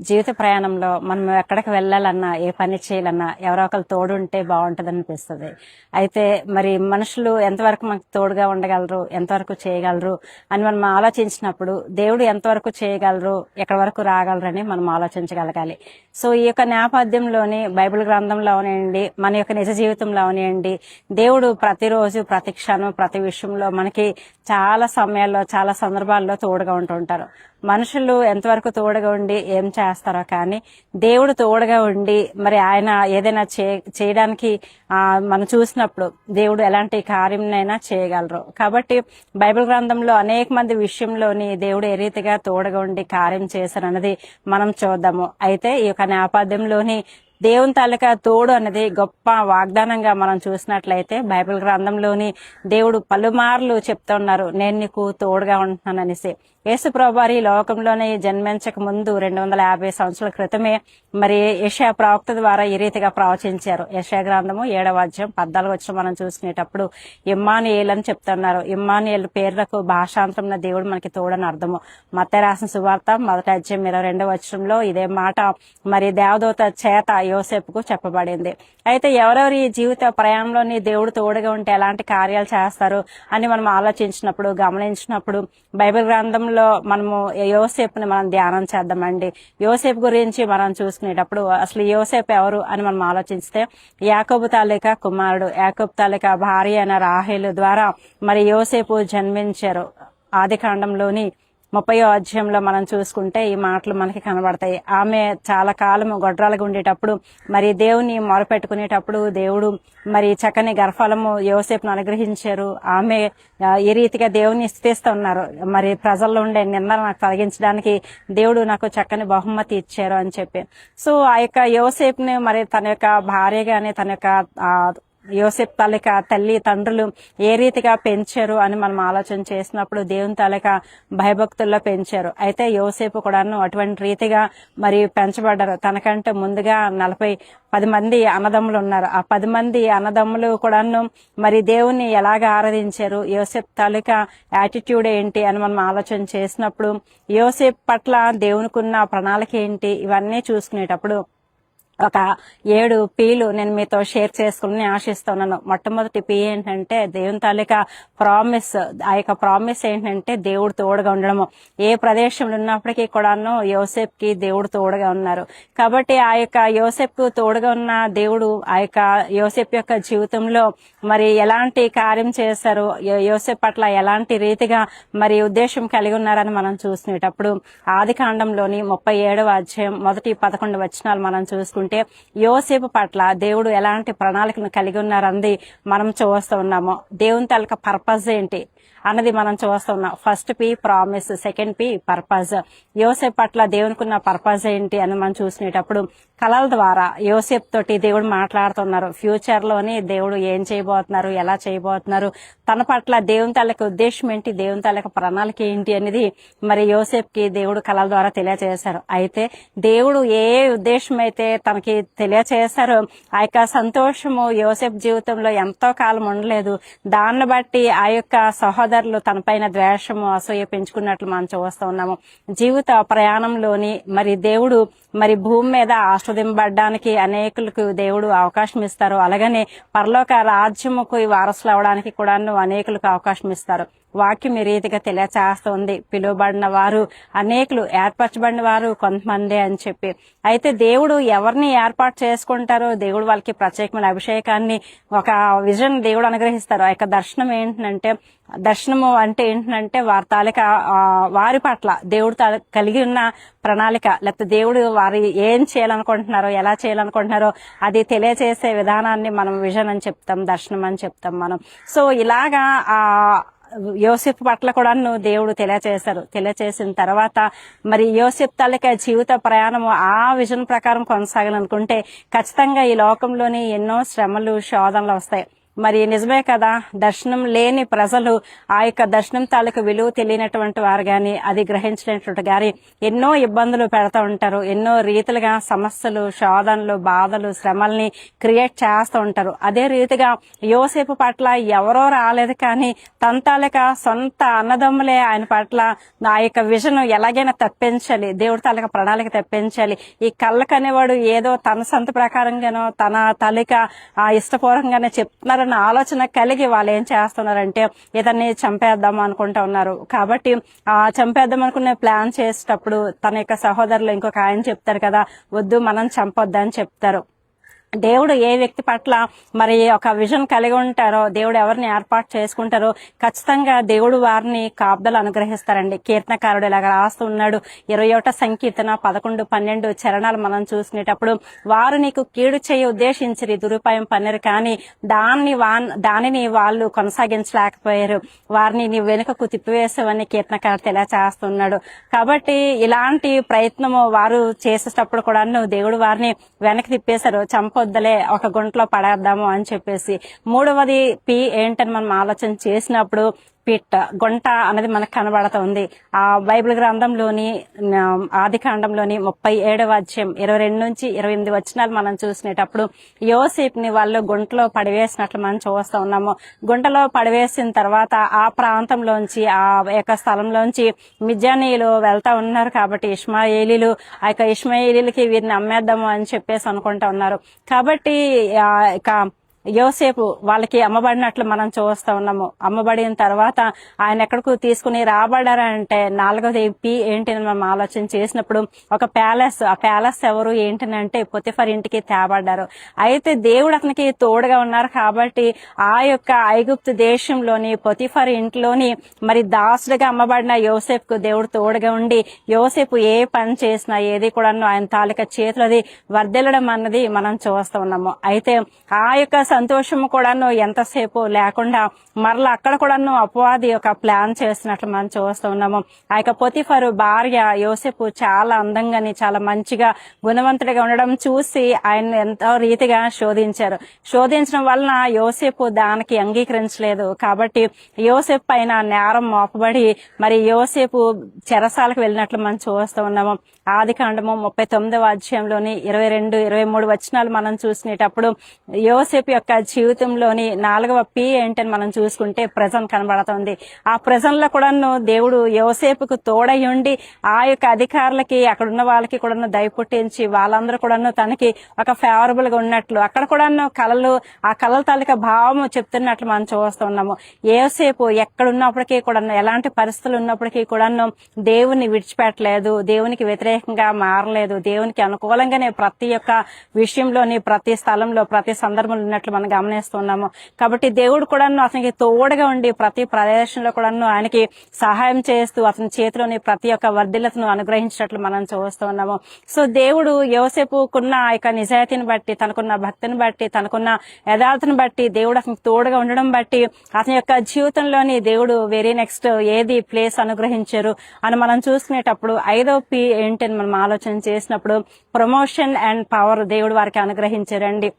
జీవిత ప్రయాణంలో మనం ఎక్కడికి వెళ్ళాలన్నా ఏ పని చేయాలన్నా ఎవరో ఒకరు తోడు ఉంటే బాగుంటుంది అనిపిస్తుంది అయితే మరి మనుషులు ఎంతవరకు మనకు తోడుగా ఉండగలరు ఎంతవరకు చేయగలరు అని మనం ఆలోచించినప్పుడు దేవుడు ఎంతవరకు చేయగలరు ఎక్కడి వరకు రాగలరని మనం ఆలోచించగలగాలి. సో ఈ యొక్క నేపథ్యంలోని బైబిల్ గ్రంథంలో అవనివ్వండి మన యొక్క నిజ జీవితంలో అవనివ్వండి దేవుడు ప్రతిరోజు ప్రతి క్షణం ప్రతి విషయంలో మనకి చాలా సమయాల్లో చాలా సందర్భాల్లో తోడుగా ఉంటుంటారు. మనుషులు ఎంతవరకు తోడుగా ఉండి ఏం చేయాలి కానీ దేవుడు తోడుగా ఉండి మరి ఆయన ఏదైనా చే చేయడానికి ఆ, మనం చూసినప్పుడు దేవుడు ఎలాంటి కార్యంనైనా చేయగలరు. కాబట్టి బైబిల్ గ్రంథంలో అనేక మంది విషయంలోని దేవుడు ఏ రీతిగా తోడుగా ఉండి కార్యం చేశారన్నది మనం చూద్దాము. అయితే ఈ యొక్క నేపథ్యంలోని దేవుని తాలూకా తోడు అనేది గొప్ప వాగ్దానంగా మనం చూసినట్లయితే బైబిల్ గ్రంథంలోని దేవుడు పలుమార్లు చెప్తున్నారు నేను నీకు తోడుగా ఉంటున్నాను అనేసి యేసుప్రభువారి ఈ లోకంలోనే జన్మించక ముందు రెండు వందల యాభై సంవత్సరాల క్రితమే మరి యషా ప్రవక్త ద్వారా ఈ రీతిగా ప్రవచించారు. యషా గ్రంథము ఏడవ అధ్యాయం పద్నాలుగు వచ్చిన మనం చూసుకునేటప్పుడు ఇమ్మానియేల్ అని చెప్తున్నారు. ఇమ్మానియేల్ పేర్లకు భాషాంతరం దేవుడు మనకి తోడని అర్థము. మత రాసిన సువార్త మొదటి అధ్యాయం ఇరవై రెండవ వచ్చంలో ఇదే మాట మరి దేవదూత చేత యోసేపుకు చెప్పబడింది. అయితే ఎవరెవరి ఈ జీవిత ప్రయాణంలోని దేవుడు తోడుగా ఉంటే ఎలాంటి కార్యాలు చేస్తారు అని మనం ఆలోచించినప్పుడు గమనించినప్పుడు బైబిల్ గ్రంథం గ్రంథంలో మనము యోసేపుని మనం ధ్యానం చేద్దామండి. యోసేపు గురించి మనం చూసుకునేటప్పుడు అసలు యోసేపు ఎవరు అని మనం ఆలోచిస్తే యాకోబు తాలూకా కుమారుడు యాకబు తాలూకా భార్య అయిన రాహేలు ద్వారా మరి యోసేపు జన్మించారు. ఆది కాండంలోని ముప్పయో అధ్యాయంలో మనం చూసుకుంటే ఈ మాటలు మనకి కనబడతాయి. ఆమె చాలా కాలం గొడ్రాలుగా ఉండేటప్పుడు మరి దేవుని మొరపెట్టుకునేటప్పుడు దేవుడు మరి చక్కని గర్భాలము యోసేపును అనుగ్రహించారు. ఆమె ఈ రీతిగా దేవుని స్థితిస్తూ ఉన్నారు మరి ప్రజల్లో ఉండే నిన్న నాకు తొలగించడానికి దేవుడు నాకు చక్కని బహుమతి ఇచ్చారు అని చెప్పి. సో ఆ యొక్క యోసేపుని మరి తన యొక్క భార్యగానే తన యొక్క యోసెప్ యోసెఫ్ తాలూకా తల్లి తండ్రులు ఏ రీతిగా పెంచారు అని మనం ఆలోచన చేసినప్పుడు దేవుని తాలూకా భయభక్తుల్లో పెంచారు. అయితే యోసేపు కూడాను అటువంటి రీతిగా మరి పెంచబడ్డారు. తనకంటే ముందుగా నలభై పది మంది అన్నదమ్ములు ఉన్నారు. ఆ పది మంది అన్నదమ్ములు కూడాను మరి దేవుని ఎలాగ ఆరాధించారు? యోసెఫ్ తాలూకా యాటిట్యూడ్ ఏంటి అని మనం ఆలోచన చేసినప్పుడు యోసెఫ్ పట్ల దేవునికున్న ప్రణాళిక ఏంటి? ఇవన్నీ చూసుకునేటప్పుడు ఒక ఏడు పీలు నేను మీతో షేర్ చేసుకుని ఆశిస్తున్నాను. మొట్టమొదటి పీ ఏంటంటే దేవుని తాలూకా ప్రామిస్ ఆ యొక్క ప్రామిస్ ఏంటంటే దేవుడు తోడుగా ఉండడము. ఏ ప్రదేశంలో ఉన్నప్పటికీ కూడాను యోసెఫ్కి దేవుడు తోడుగా ఉన్నారు. కాబట్టి ఆ యొక్క యోసెఫ్ తోడుగా ఉన్న దేవుడు ఆ యొక్క యోసెఫ్ యొక్క జీవితంలో మరి ఎలాంటి కార్యం చేశారు యోసెఫ్ పట్ల ఎలాంటి రీతిగా మరి ఉద్దేశం కలిగి ఉన్నారని మనం చూసినప్పుడు ఆది కాండంలోని ముప్పై ఏడవ అధ్యాయం మొదటి పదకొండు వచనాలు మనం చూసుకుంటే యోసేపు పట్ల దేవుడు ఎలాంటి ప్రణాళికను కలిగి ఉన్నారంది మనం చూస్తూ ఉన్నాము. దేవుని తాలూకా పర్పస్ ఏంటి? అన్నది మనం చూస్తున్నాం. First P promise second P purpose Yosepu పట్ల దేవునికున్న పర్పస్ ఏంటి అని మనం చూసినప్పుడు కళల ద్వారా యోసేపు తోటి దేవుడు మాట్లాడుతున్నారు. ఫ్యూచర్లోని దేవుడు ఏం చేయబోతున్నారు? ఎలా చేయబోతున్నారు? తన పట్ల దేవుని తాలూకా ఉద్దేశం ఏంటి? దేవుని తాలూకా ప్రణాళిక ఏంటి అనేది మరి యోసేప్కి దేవుడు కళల ద్వారా తెలియజేశారు అయితే దేవుడు ఏ ఉద్దేశం అయితే తనకి తెలియచేశారో ఆ యొక్క సంతోషము యోసేప్ జీవితంలో ఎంతో కాలం ఉండలేదు. దాన్ని బట్టి ఆ యొక్క సహోదరులు తనపైన ద్వేషము అసూయ పెంచుకున్నట్లు మనం చూస్తూ ఉన్నాము. జీవిత ప్రయాణంలోని మరి దేవుడు మరి భూమి మీద ఆస్వాదింపబడడానికి అనేకులకు దేవుడు అవకాశం ఇస్తారు. అలాగనే పరలోక రాజ్యముకు వారసులు అవడానికి కూడా అనేకులకు అవకాశం ఇస్తారు. వాక్యం ఈ రీతిగా తెలియచేస్తుంది. పిలువబడిన వారు అనేకులు ఏర్పరచబడిన వారు కొంతమంది అని చెప్పి. అయితే దేవుడు ఎవరిని ఏర్పాటు చేసుకుంటారో దేవుడు వాళ్ళకి ప్రత్యేకమైన అభిషేకాన్ని ఒక విజన్ దేవుడు అనుగ్రహిస్తారు ఆ యొక్క దర్శనం ఏంటంటే దర్శనము అంటే ఏంటంటే వారి తాలూకా వారి పట్ల దేవుడు కలిగి ఉన్న ప్రణాళిక లేకపోతే దేవుడు వారి ఏం చేయాలనుకుంటున్నారో ఎలా చేయాలనుకుంటున్నారో అది తెలియచేసే విధానాన్ని మనం విజన్ అని చెప్తాం దర్శనం అని చెప్తాం మనం. సో ఇలాగా ఆ యోసెఫ్ పట్ల కూడా దేవుడు తెలియచేశారు. తెలియచేసిన తర్వాత మరి యోసెఫ్ తల్లికి జీవిత ప్రయాణం ఆ విజన్ ప్రకారం కొనసాగాలనుకుంటే ఖచ్చితంగా ఈ లోకంలోని ఎన్నో శ్రమలు శోధనలు వస్తాయి. మరి నిజమే కదా దర్శనం లేని ప్రజలు ఆ యొక్క దర్శనం తాలూకు విలువ తెలియనటువంటి వారు గాని అది గ్రహించినటువంటి గాని ఎన్నో ఇబ్బందులు పెడతా ఉంటారు. ఎన్నో రీతిలుగా సమస్యలు శోధనలు బాధలు శ్రమల్ని క్రియేట్ చేస్తూ ఉంటారు. అదే రీతిగా యోసేపు పట్ల ఎవరో రాలేదు కానీ తన తాలూకా సొంత అన్నదమ్ములే ఆయన పట్ల ఆ యొక్క విజన్ ఎలాగైనా తప్పించాలి దేవుడి తాలూక ప్రణాళిక తప్పించాలి. ఈ కళ్ళకనేవాడు ఏదో తన సొంత ప్రకారంగానో తన తాలిక ఆ ఇష్టపూర్వకంగానే చెప్తున్నారన్న ఆలోచన కలిగి వాళ్ళు ఏం చేస్తున్నారంటే ఇతన్ని చంపేద్దాం అనుకుంటా ఉన్నారు. కాబట్టి ఆ చంపేద్దాం అనుకునే ప్లాన్ చేసేటప్పుడు తన యొక్క సహోదరులు ఇంకొక ఆయన చెప్తారు కదా వద్దు మనం చంపొద్దని చెప్తారు. దేవుడు ఏ వ్యక్తి పట్ల మరి ఒక విజన్ కలిగి ఉంటారో దేవుడు ఎవరిని ఏర్పాటు చేసుకుంటారో ఖచ్చితంగా దేవుడు వారిని కాపుదలు అనుగ్రహిస్తారండి. కీర్తనకారుడు ఇలాగ రాస్తూ ఉన్నాడు. ఇరవై ఒకట సంకీర్తన పదకొండు పన్నెండు చరణాలు మనం చూసినప్పుడు వారు నీకు కీడు చేయ ఉద్దేశించి దురుపాయం పన్నరు కానీ దాన్ని దానిని వాళ్ళు కొనసాగించలేకపోయారు. వారిని నీ వెనుకకు తిప్పివేసావని కీర్తనకారుడు తెలియచేస్తున్నాడు కాబట్టి ఇలాంటి ప్రయత్నము వారు చేసేటప్పుడు కూడా దేవుడు వారిని వెనక్కి తిప్పేశారు. పొద్దులే ఒక గుంటలో పడేద్దాము అని చెప్పేసి. మూడవది పి ఏంటని మనం ఆలోచన చేసినప్పుడు పిట్ గుంట అనేది మనకు కనబడుతుంది ఆ బైబిల్ గ్రంథంలోని ఆది కాండంలోని ముప్పై ఏడవ అధ్యాయం ఇరవై రెండు నుంచి ఇరవై ఎనిమిది వచనాలు మనం చూసినప్పుడు యోసేపుని వాళ్ళు గుంటలో పడివేసినట్లు మనం చూస్తూ ఉన్నాము. గుంటలో పడివేసిన తర్వాత ఆ ప్రాంతంలోంచి ఆ యొక్క స్థలంలోంచి మిజానీయులు వెళ్తా ఉన్నారు కాబట్టి ఇష్మాయేలీలు ఆ యొక్క ఇష్మాయేలీలకి వీరిని అమ్మేద్దాము అని చెప్పేసి అనుకుంటా ఉన్నారు. కాబట్టి ఆ యోసేపు వాళ్ళకి అమ్మబడినట్లు మనం చూస్తూ ఉన్నాము. అమ్మబడిన తర్వాత ఆయన ఎక్కడికి తీసుకుని రాబడారంటే నాలుగోది పి ఏంటని మనం ఆలోచన చేసినప్పుడు ఒక ప్యాలెస్ ఆ ప్యాలెస్ ఎవరు ఏంటనంటే పొతిఫర్ ఇంటికి తేబడ్డారు. అయితే దేవుడు అతనికి తోడుగా ఉన్నారు కాబట్టి ఆ యొక్క ఐగుప్తు దేశంలోని పొతిఫర్ ఇంట్లోని మరి దాసుడిగా అమ్మబడిన యోసేపుకు దేవుడు తోడుగా ఉండి యోసేపు ఏ పని చేసినా ఏది కూడా ఆయన తాలూకా చేతులది వర్దిల్లడం అన్నది మనం చూస్తూ ఉన్నాము. అయితే ఆ యొక్క సంతోషము కూడాను ఎంతసేపు లేకుండా మరలా అక్కడ కూడాను అపవాది ఒక ప్లాన్ చేస్తున్నట్లు మనం చూస్తూ ఉన్నాము. ఆ యొక్క పొతిఫరు భార్య యోసేపు చాలా అందంగాని చాలా మంచిగా గుణవంతుడిగా ఉండడం చూసి ఆయన ఎంతో రీతిగా శోధించారు. శోధించడం వలన యోసేపు దానికి అంగీకరించలేదు. కాబట్టి యోసేపు పైన నేరం మోపబడి మరి యోసేపు చెరసాలకు వెళ్ళినట్లు మనం చూస్తూ ఉన్నాము. ఆది కాండము ముప్పై తొమ్మిదవ అధ్యాయంలోని ఇరవై రెండు ఇరవై మూడు వచనాలు మనం చూసినప్పుడు యోసేపు యొక్క జీవితంలోని నాలుగవ పి ఏంటని మనం చూసుకుంటే ప్రజెంట్ కనబడుతుంది. ఆ ప్రజెంట్లో కూడాను దేవుడు యోసేపుకు తోడై ఉండి ఆ యొక్క అధికారులకి అక్కడ ఉన్న వాళ్ళకి కూడా దయ పుట్టించి వాళ్ళందరూ కూడాను తనకి ఒక ఫేవరబుల్గా ఉన్నట్లు అక్కడ కూడాను కళలు ఆ కళల తాలూకా భావము చెప్తున్నట్లు మనం చూస్తున్నాము. ఏసేపు ఎక్కడున్నప్పటికీ కూడా ఎలాంటి పరిస్థితులు ఉన్నప్పటికీ కూడాను దేవుని విడిచిపెట్టలేదు దేవునికి వ్యతిరేకంగా మారలేదు దేవునికి అనుకూలంగానే ప్రతి ఒక్క విషయంలోని ప్రతి స్థలంలో ప్రతి సందర్భంలో ఉన్నట్లు మనం గమనిస్తున్నాము కాబట్టి దేవుడు కూడాను అతనికి తోడుగా ఉండి ప్రతి ప్రదేశంలో కూడాను ఆయనకి సహాయం చేస్తూ అతని చేతిలోని ప్రతి ఒక్క వర్ధిలతను అనుగ్రహించినట్లు మనం చూస్తున్నాము సో దేవుడు యోసేపుకున్న ఆ యొక్క నిజాయితీని బట్టి తనకున్న భక్తిని బట్టి తనకున్న యథార్థను బట్టి దేవుడు అతనికి తోడుగా ఉండడం బట్టి అతని యొక్క జీవితంలోని దేవుడు వెరీ నెక్స్ట్ ఏది ప్లేస్ అనుగ్రహించారు అని మనం చూసుకునేటప్పుడు ఐదో పి ఏంటని మనం ఆలోచన చేసినప్పుడు ప్రమోషన్ అండ్ పవర్ దేవుడు వారికి అనుగ్రహించారండి.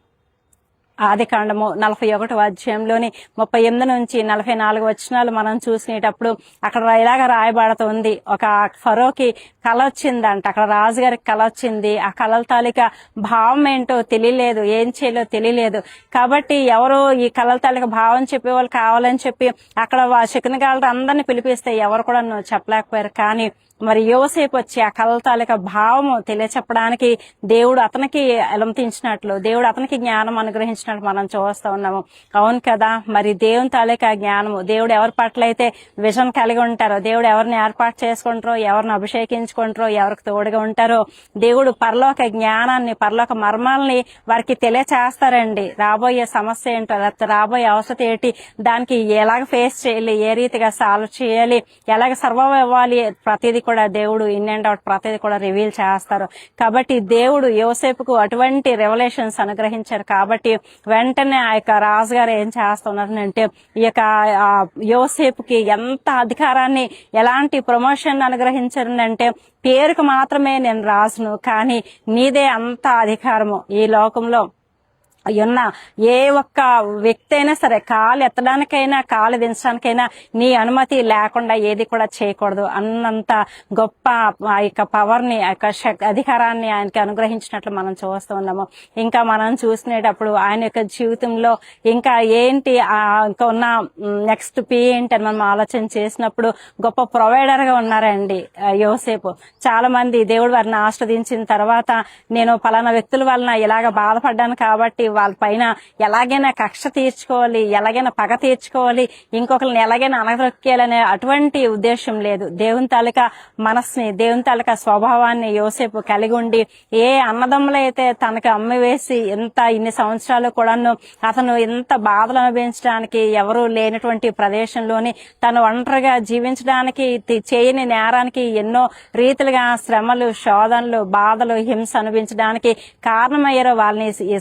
ఆది కాండము నలభై ఒకటో అధ్యాయంలోని ముప్పై ఎనిమిది నుంచి నలభై నాలుగు వచనాలు మనం చూసినప్పుడు అక్కడ ఇలాగ రాయబడుతుంది. ఒక ఫరోకి కళ వచ్చిందంట. అక్కడ రాజుగారికి కళ వచ్చింది. ఆ కళల తాలూకా భావం ఏంటో తెలియలేదు. ఏం చేయాలో తెలియలేదు. కాబట్టి ఎవరు ఈ కళల తాలిక భావం చెప్పే వాళ్ళు కావాలని చెప్పి అక్కడ శకునగాళ్ళు అందరిని పిలిపిస్తే ఎవరు కూడా నువ్వు చెప్పలేకపోయారు. కానీ మరి యోసేపు వచ్చి ఆ కళల తాలూకా భావము తెలియచెప్పడానికి దేవుడు అతనికి అలంతించినట్లు దేవుడు అతనికి జ్ఞానం అనుగ్రహించినట్లు మనం చూస్తూ ఉన్నాము. అవును కదా? మరి దేవుని తాలూకా జ్ఞానము దేవుడు ఎవరి పట్ల అయితే విజన్ కలిగి ఉంటారో దేవుడు ఎవరిని ఏర్పాటు చేసుకుంటారో ఎవరిని అభిషేకించుకుంటారో ఎవరికి తోడుగా ఉంటారో దేవుడు పరలోక జ్ఞానాన్ని పరలోక మర్మాలని వారికి తెలియచేస్తారండి. రాబోయే సమస్య ఏంటో లేకపోతే రాబోయే అవసరం ఏంటి దానికి ఎలాగ ఫేస్ చేయాలి ఏ రీతిగా సాల్వ్ చేయాలి ఎలాగ సర్వైవ్ అవ్వాలి ప్రతిదీ కూడా దేవుడు ఇన్ అండ్ అవుట్ ప్రతిదీ కూడా రివీల్ చేస్తారు. కాబట్టి దేవుడు యోసేపుకు అటువంటి రెవల్యూషన్స్ అనుగ్రహించారు. కాబట్టి వెంటనే ఆ యొక్క రాజుగారు ఏం చేస్తున్నారంటే ఈ యొక్క ఆ, యోసేపుకి ఎంత అధికారాన్ని ఎలాంటి ప్రమోషన్ అనుగ్రహించారంటే పేరుకు మాత్రమే నేను రాసును కానీ నీదే అంత అధికారము ఈ లోకంలో. ఉన్న ఏ ఒక్క వ్యక్తి అయినా సరే కాలు ఎత్తడానికైనా కాలు దించడానికైనా నీ అనుమతి లేకుండా ఏది కూడా చేయకూడదు అన్నంత గొప్ప ఆ యొక్క పవర్ని ఆ యొక్క అధికారాన్ని ఆయనకి అనుగ్రహించినట్లు మనం చూస్తూ ఉన్నాము. ఇంకా మనం చూసినప్పుడు ఆయన యొక్క జీవితంలో ఇంకా ఏంటి ఇంకా ఉన్న నెక్స్ట్ పి ఏంటి అని మనం ఆలోచన చేసినప్పుడు గొప్ప ప్రొవైడర్గా ఉన్నారండి యోసేపు. చాలా మంది దేవుడు వారిని ఆస్వాదించిన తర్వాత నేను పలానా వ్యక్తుల వలన ఇలాగ బాధపడ్డాను కాబట్టి వాళ్ళ పైన ఎలాగైనా కక్ష తీర్చుకోవాలి ఎలాగైనా పగ తీర్చుకోవాలి ఇంకొకరిని ఎలాగైనా అనగొక్కేయాలనే అటువంటి ఉద్దేశం లేదు. దేవుని తాలూకా మనస్సుని దేవుని తాలూకా స్వభావాన్ని యోసేపు కలిగి ఉండి ఏ అన్నదమ్ములైతే తనకు అమ్మి వేసి ఎంత ఇన్ని సంవత్సరాలు కూడాను అతను ఎంత బాధలు అనుభవించడానికి ఎవరు లేనటువంటి ప్రదేశంలోని తను ఒంటరిగా జీవించడానికి చేయని నేరానికి ఎన్నో రీతిలుగా శ్రమలు శోధనలు బాధలు హింస అనుభవించడానికి కారణమయ్యారో వాళ్ళని ఈ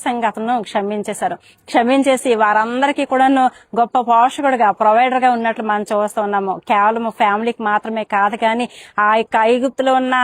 సునాయాసంగా అతను క్షమించేశారు. క్షమించేసి వారందరికీ కూడాను గొప్ప పోషకుడుగా ప్రొవైడర్గా ఉన్నట్లు మనం చూస్తూ ఉన్నాము. కేవలం ఫ్యామిలీకి మాత్రమే కాదు కానీ ఆ యొక్క ఐగుప్తులో ఉన్న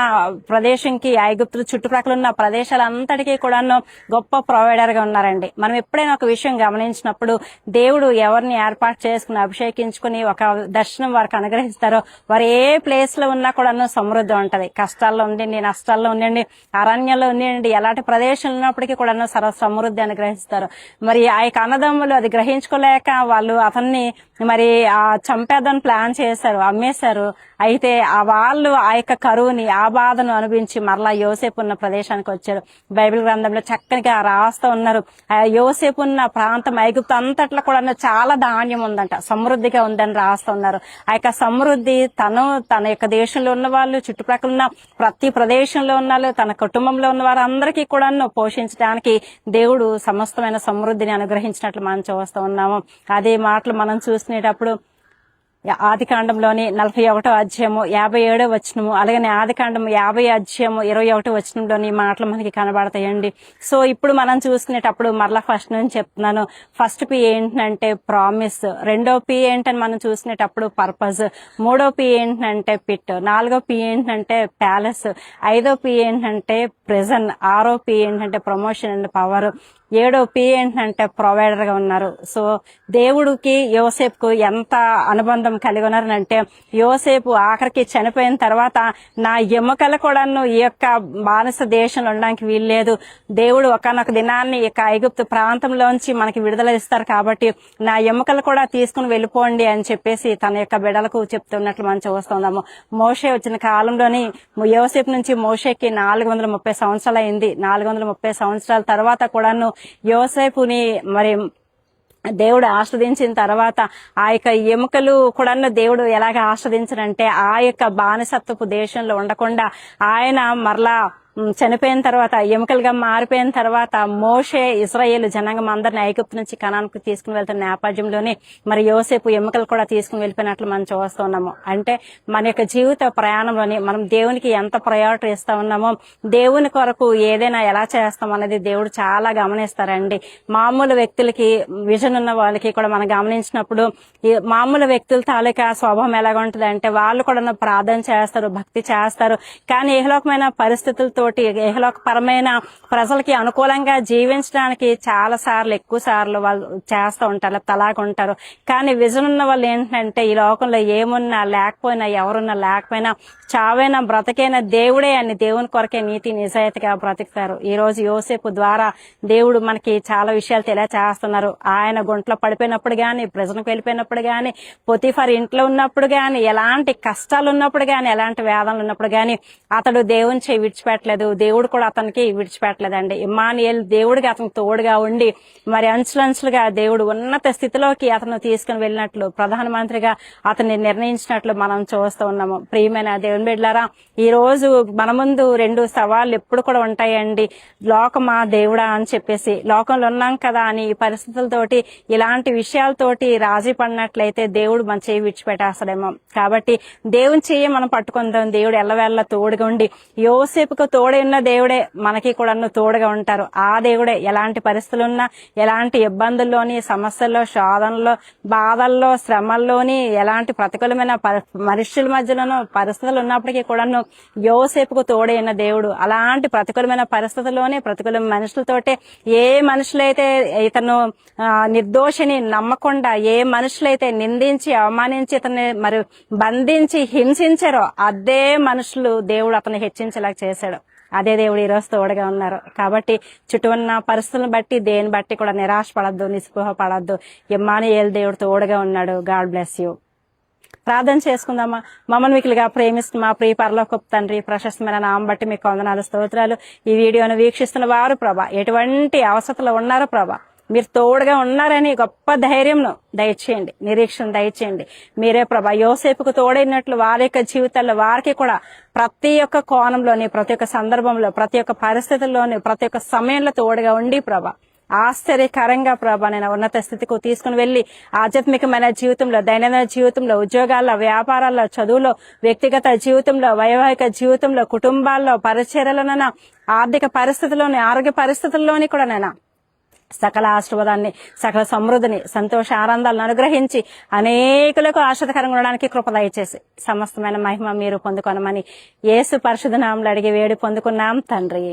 ప్రదేశంకి ఐగుప్తుల చుట్టుప్రక్కల ఉన్న ప్రదేశాలంతటికీ కూడాను గొప్ప ప్రొవైడర్గా ఉన్నారండి. మనం ఎప్పుడైనా ఒక విషయం గమనించినప్పుడు దేవుడు ఎవరిని ఏర్పాటు చేసుకుని అభిషేకించుకుని ఒక దర్శనం వారికి అనుగ్రహిస్తారో వారు ఏ ప్లేస్లో ఉన్నా కూడాను సమృద్ధి ఉంటది. కష్టాల్లో ఉండండి నష్టాల్లో ఉండండి అరణ్యంలో ఉండండి ఎలాంటి ప్రదేశంలో ఉన్నప్పటికీ కూడాను సర్వ సమృద్ధి అనుగ్రహిస్తారు. మరి ఆ యొక్క అన్నదమ్ములు అది గ్రహించుకోలేక వాళ్ళు అతన్ని మరి ఆ చంపేద్దని ప్లాన్ చేశారు అమ్మేశారు. అయితే ఆ వాళ్ళు ఆ యొక్క కరువుని ఆ బాధను అనుభవించి మరలా యోసేపు ఉన్న ప్రదేశానికి వచ్చారు. బైబిల్ గ్రంథంలో చక్కనిగా రాస్తూ ఉన్నారు. ఆ యోసేపు ఉన్న ప్రాంతం ఐగుప్తు అంతట్లో కూడా చాలా ధాన్యం ఉందంట సమృద్ధిగా ఉందని రాస్తూ ఉన్నారు. ఆ యొక్క సమృద్ధి తను తన యొక్క దేశంలో ఉన్న వాళ్ళు చుట్టుపక్కల ఉన్న ప్రతి ప్రదేశంలో ఉన్న వాళ్ళు తన కుటుంబంలో ఉన్న వారందరికీ కూడా పోషించడానికి దేవుడు సమస్తమైన సమృద్ధిని అనుగ్రహించినట్లు మనం చూస్తూ ఉన్నాము. అదే మాటలు మనం చూసుకునేటప్పుడు ఆది కాండంలోని నలభై ఒకటో అధ్యాయము యాభై ఏడో వచనము అలాగనే ఆది కాండము యాభై అధ్యాయము ఇరవై ఒకటో వచనంలోని మాటలు మనకి కనబడతాయండి. సో ఇప్పుడు మనం చూసుకునేటప్పుడు మరలా ఫస్ట్ నుంచి చెప్తున్నాను. ఫస్ట్ పి ఏంటంటే ప్రామిస్ రెండో పి ఏంటని మనం చూసుకునేటప్పుడు పర్పస్ మూడో పి ఏంటంటే పిట్ నాలుగో పి ఏంటంటే ప్యాలెస్ ఐదో పి ఏంటంటే ప్రెజన్ ఆరో పి ఏంటంటే ప్రమోషన్ అండ్ పవర్ ఏడో పి ఏంటంటే ప్రొవైడర్గా ఉన్నారు. సో దేవుడికి యోసేపుకు ఎంత అనుబంధం కలిగి ఉన్నారంటే యోసేపు ఆఖరికి చనిపోయిన తర్వాత నా ఎముకలు కూడాను ఈ యొక్క బానిస దేశంలో ఉండడానికి వీల్లేదు. దేవుడు ఒకనొక దినాన్ని ఈ ఐగుప్తు ప్రాంతంలోంచి మనకి విడుదల ఇస్తారు కాబట్టి నా ఎముకలు కూడా తీసుకుని వెళ్ళిపోండి అని చెప్పేసి తన యొక్క బిడలకు చెప్తున్నట్లు మనం చూస్తున్నాము. మోషే వచ్చిన కాలంలోని యోసేపు నుంచి మోషేకి నాలుగు వందల ముప్పై సంవత్సరాలు అయింది నాలుగు వందల ముప్పై సంవత్సరాల తర్వాత కూడాను యోసేపుని మరి దేవుడు ఆస్వాదించిన తర్వాత ఆ యొక్క ఎముకలు కూడా దేవుడు ఎలాగ ఆస్వాదించడంటే ఆ యొక్క బానిసత్వపు దేశంలో ఉండకుండా ఆయన మరలా చనిపోయిన తర్వాత ఎముకలుగా మారిపోయిన తర్వాత మోషే ఇస్రాయేల్ జనాంగం అందరిని ఐగుప్తు నుంచి కణానికి తీసుకుని వెళ్తున్న నేపథ్యంలోనే మరి యోసేపు ఎముకలు కూడా తీసుకుని వెళ్ళిపోయినట్లు మనం చూస్తున్నాము అంటే మన యొక్క జీవిత ప్రయాణంలోని మనం దేవునికి ఎంత ప్రయారిటీ ఇస్తా ఉన్నామో దేవుని కొరకు ఏదైనా ఎలా చేస్తాం అనేది దేవుడు చాలా గమనిస్తారండి. మామూలు వ్యక్తులకి విజన్ ఉన్న వాళ్ళకి కూడా మనం గమనించినప్పుడు మామూలు వ్యక్తుల తాలూకా స్వభావం ఎలాగ ఉంటుంది అంటే వాళ్ళు కూడా ప్రార్థన చేస్తారు భక్తి చేస్తారు. కానీ ఏహలోకమైన పరిస్థితులతోటి ఏహలోకపరమైన ప్రజలకి అనుకూలంగా జీవించడానికి చాలా సార్లు ఎక్కువ సార్లు వాళ్ళు చేస్తూ ఉంటారు తలాగా ఉంటారు. కానీ విజన్ ఉన్న వాళ్ళు ఏంటంటే ఈ లోకంలో ఏమున్నా లేకపోయినా ఎవరున్నా లేకపోయినా చావైనా బ్రతకైనా దేవుడే అని దేవుని కొరకే నీతి నిజాయితీగా బ్రతుకుతారు. ఈ రోజు యోసేపు ద్వారా దేవుడు మనకి చాలా విషయాలు తెలియచేస్తున్నారు. ఆయన గుంట్లో పడిపోయినప్పుడు గాని ప్రజలకు వెళ్ళిపోయినప్పుడు కానీ పొతిఫర్ ఇంట్లో ఉన్నప్పుడు కానీ ఎలాంటి కష్టాలు ఉన్నప్పుడు కానీ ఎలాంటి వేదనలు ఉన్నప్పుడు గాని అతడు దేవుని చేయి విడిచిపెట్టలేదు. దేవుడు కూడా అతనికి విడిచిపెట్టలేదండి. ఇమానియల్ దేవుడికి అతనికి తోడుగా ఉండి మరి అంచులంచులుగా దేవుడు ఉన్నత స్థితిలోకి అతను తీసుకుని వెళ్ళినట్లు ప్రధానమంత్రిగా అతన్ని నిర్ణయించినట్లు మనం చూస్తూ ఉన్నాము. ప్రియమైన దేవుని బిడ్డారా ఈ రోజు మన ముందు రెండు సవాళ్ళు ఎప్పుడు కూడా ఉంటాయండి. లోకమా దేవుడా అని చెప్పేసి. లోకంలో ఉన్నాం కదా అని ఈ పరిస్థితులతోటి ఇలాంటి విషయాలతోటి రాజీ పడినట్లయితే దేవుడు మన చేయి విడిచిపెట్టేస్తాడేమో. కాబట్టి దేవుని చెయ్యి మనం పట్టుకుందాం. దేవుడు ఎల్లవేళ్ళ తోడుగా ఉండి యోసేపుకు తోడు తోడైన ఉన్న దేవుడే మనకి కూడా తోడుగా ఉంటారు. ఆ దేవుడే ఎలాంటి పరిస్థితులున్నా ఎలాంటి ఇబ్బందుల్లోని సమస్యల్లో శోధనలో బాధల్లో శ్రమల్లోని ఎలాంటి ప్రతికూలమైన మనుషుల మధ్యలోనూ పరిస్థితులు ఉన్నప్పటికీ కూడాను యోసేపుకు తోడైన ఉన్న దేవుడు. అలాంటి ప్రతికూలమైన పరిస్థితుల్లోనే ప్రతికూల మనుషులతోటే ఏ మనుషులైతే ఇతను నిర్దోషిని నమ్మకుండా ఏ మనుషులైతే నిందించి అవమానించి ఇతన్ని మరి బంధించి హింసించారో అదే మనుషులు దేవుడు అతను హెచ్చించేలా చేశాడు. అదే దేవుడు ఈ తోడుగా ఉన్నారు. కాబట్టి చుట్టూ ఉన్న పరిస్థితులను బట్టి దేని బట్టి కూడా నిరాశ పడద్దు నిస్పృహ పడద్దు. ఇమ్మానుయేల్ దేవుడు తోడుగా ఉన్నాడు. God bless you. ప్రార్థన చేసుకుందామా? మమ్మల్ని మికిలిగా ప్రేమిస్తున్న మా ప్రియ పరలోకపు తండ్రి ప్రశస్తమైన నామం బట్టి మీకు వందనాలు స్తోత్రాలు. ఈ వీడియోను వీక్షిస్తున్న వారు ప్రభా ఎటువంటి అవసరతలు ఉన్నారో ప్రభా మీరు తోడుగా ఉన్నారని గొప్ప ధైర్యంను దయచేయండి నిరీక్షణ దయచేయండి. మీరే ప్రభా యోసేపుకు తోడైనట్లు వారి యొక్క జీవితాల్లో వారికి కూడా ప్రతి ఒక్క కోణంలోని ప్రతి ఒక్క సందర్భంలో ప్రతి ఒక్క పరిస్థితుల్లోని ప్రతి ఒక్క సమయంలో తోడుగా ఉండి ప్రభా ఆశ్చర్యకరంగా ప్రభా నేను ఉన్నత స్థితికి తీసుకుని వెళ్ళి ఆధ్యాత్మికమైన జీవితంలో దైనందిన జీవితంలో ఉద్యోగాల్లో వ్యాపారాల్లో చదువులో వ్యక్తిగత జీవితంలో వైవాహిక జీవితంలో కుటుంబాల్లో పరిచర్లనైనా ఆర్థిక పరిస్థితుల్లోని ఆరోగ్య పరిస్థితుల్లోని కూడా నేను సకల ఆశీర్వాదాన్ని సకల సమృద్ధిని సంతోష ఆనందాలను అనుగ్రహించి అనేకులకు ఆశ్రదకరంగా ఉండడానికి కృప దయచేసి సమస్తమైన మహిమ మీరు పొందుకొనమని యేసు పరిశుధనాములు అడిగి వేడి పొందుకున్నాం. తండ్రి